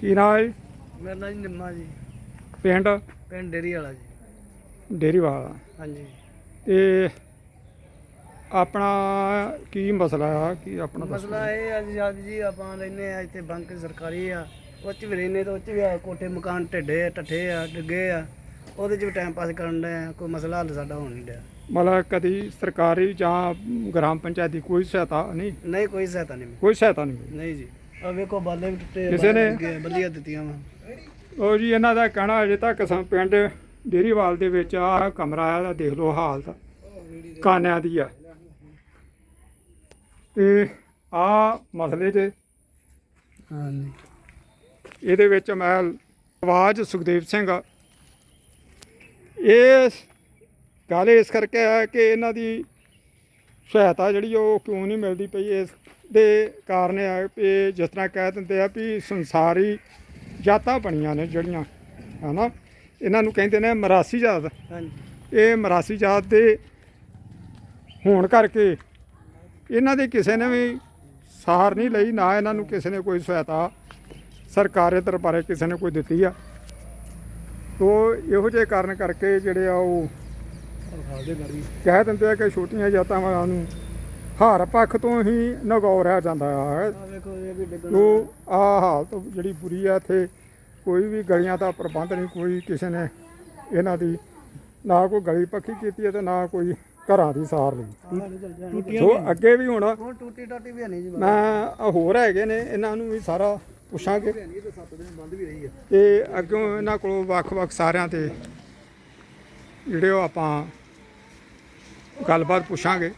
ਕੀ ਨਾਮ ਹੈ ਜੀ? ਮੇਰਾ ਨਾਂ ਜੀ ਨਿੰਮਾ ਜੀ। ਪਿੰਡ? ਪਿੰਡ ਡੇਰੀ ਵਾਲਾ ਜੀ। ਡੇਰੀਵਾਲ ਹਾਂਜੀ। ਤੇ ਆਪਣਾ ਕੀ ਮਸਲਾ ਆ? ਕੀ ਆਪਣਾ। ਮਸਲਾ ਇਹ ਆ ਜੀ ਸਾਹਿਬ ਜੀ ਆਪਾਂ ਰਹਿੰਦੇ ਆ ਇੱਥੇ ਬੰਕ ਸਰਕਾਰੀ ਆ। ਉਹ 'ਚ ਵੀ ਰਹਿੰਦੇ ਤੇ ਉਹ 'ਚ ਵੀ ਆ ਕੋਠੇ ਮਕਾਨ ਢਿੱਡੇ ਆ ਟੱਠੇ ਆ ਡਿੱਗੇ ਆ। ਉਹਦੇ 'ਚ ਵੀ ਟਾਈਮ ਪਾਸ ਕਰਨ ਦੇ ਆ ਕੋਈ ਮਸਲਾ ਹੱਲ ਸਾਡਾ ਹੋਣ ਨਹੀਂ ਡਿਆ। ਮਤਲਬ ਕਦੀ ਸਰਕਾਰੀ ਜਾਂ ਗ੍ਰਾਮ ਪੰਚਾਇਤ ਦੀ ਕੋਈ ਸਹਾਇਤਾ ਨਹੀਂ? ਨਹੀਂ ਕੋਈ ਸਹਾਇਤਾ ਨਹੀਂ। ਕੋਈ ਸਹਾਇਤਾ ਨਹੀਂ। ਨਹੀਂ ਜੀ। ਆ ਵੇਖੋ ਬਾਲੇ ਵੀ ਟੁੱਟੇ ਕਿਸੇ ਨੇ- ਡਿੱਗੇ ਆ, ਬੱਲੀਆਂ ਦਿੱਤੀਆਂ ਵਾ। ਉਹ ਜੀ ਇਹਨਾਂ ਦਾ ਕਹਿਣਾ ਅਜੇ ਤੱਕ ਸੰ ਪਿੰਡ ਡੇਰੀਵਾਲ ਦੇ ਵਿੱਚ ਆ ਕਮਰਾ ਆ ਦੇਖ ਲਓ ਹਾਲਤ। ਕਾਨਿਆਂ ਦੀ ਆ। ਤੇ ਆ ਮਸਲੇ ਹਾਂਜੀ। ਇਹਦੇ ਵਿੱਚ ਮੈਂ ਆਵਾਜ਼ ਸੁਖਦੇਵ ਸਿੰਘ ਆ। ਇਹ ਗੱਲ ਇਸ ਕਰਕੇ ਹੈ ਕਿ ਇਹਨਾਂ ਦੀ ਸਹਾਇਤਾ ਜਿਹੜੀ ਉਹ ਕਿਉਂ ਨਹੀਂ ਮਿਲਦੀ ਪਈ ਇਸ ਦੇ ਕਾਰਨ ਇਹ ਹੈ ਕਿ ਜਿਸ ਤਰ੍ਹਾਂ ਕਹਿ ਦਿੰਦੇ ਆ ਵੀ ਸੰਸਾਰੀ ਜਾਤਾਂ ਬਣੀਆਂ ਨੇ ਜਿਹੜੀਆਂ ਹਨਾ? ਇਹਨਾਂ ਨੂੰ ਕਹਿੰਦੇ ਨੇ ਮਰਾਸੀ ਜਾਤ। ਹਾਂਜੀ। ਇਹ ਮਰਾਸੀ ਜਾਤ ਦੇ ਹੋਣ ਕਰਕੇ ਇਹਨਾਂ ਦੇ ਕਿਸੇ ਨੇ ਵੀ ਸਾਰ ਨਹੀਂ ਲਈ ਨਾ ਇਹਨਾਂ ਨੂੰ ਕਿਸੇ ਨੇ ਕੋਈ ਸਹਾਇਤਾ ਸਰਕਾਰੀ ਦਰਬਾਰੇ ਕਿਸੇ ਨੇ ਕੋਈ ਦਿੱਤੀ ਆ। ਤੋ ਇਹੋ ਜਿਹੇ ਕਾਰਨ ਕਰਕੇ ਜਿਹੜੇ ਆ ਉਹ ਕਹਿ ਦਿੰਦੇ ਆ ਕਿ ਛੋਟੀਆਂ ਜਾਤਾਂ ਵਾਲਿਆਂ ਨੂੰ ਹਰ ਪੱਖ ਤੋਂ ਹੀ ਨਗੌਰਿਆ ਜਾਂਦਾ ਆ। ਆ ਵੇਖੋ ਇਹ ਵੀ ਡਿੱਗਣ ਤੋ ਆ ਹਾਲਤ ਜਿਹੜੀ ਬੁਰੀ ਆ ਇੱਥੇ ਕੋਈ ਵੀ ਗਲੀਆਂ ਦਾ ਪ੍ਰਬੰਧ ਨਹੀਂ ਕੋਈ ਕਿਸੇ ਨੇ ਇਹਨਾਂ ਦੀ ਨਾ ਕੋਈ ਗਲੀ ਪੱਕੀ ਕੀਤੀ ਹੈ ਤੇ ਨਾ ਕੋਈ ਘਰਾਂ ਦੀ ਸਾਰ ਲਈ। ਟੁੱਟੀਆਂ ਸੋ ਅੱਗੇ ਵੀ ਹੁਣ ਹੁਣ ਟੂਟੀ ਟਾਟੀ ਵੀ ਨਹੀਂ ਜੀ ਮੈਂ ਆਹ ਹੋਰ ਹੈਗੇ ਨੇ ਇਹਨਾਂ ਨੂੰ ਵੀ ਸਾਰਾ ਪੁੱਛਾਂਗੇ। ਤੇ 7 ਦਿਨ ਬੰਦ ਵੀ ਰਹੀ ਆ। ਤੇ ਅੱਗੋਂ ਇਹਨਾਂ ਕੋਲੋਂ ਵੱਖ-ਵੱਖ ਸਾਰਿਆਂ ਤੇ ਜਿਹੜੇ ਉਹ ਆਪਾਂ ਗੱਲਬਾਤ ਪੁੱਛਾਂਗੇ।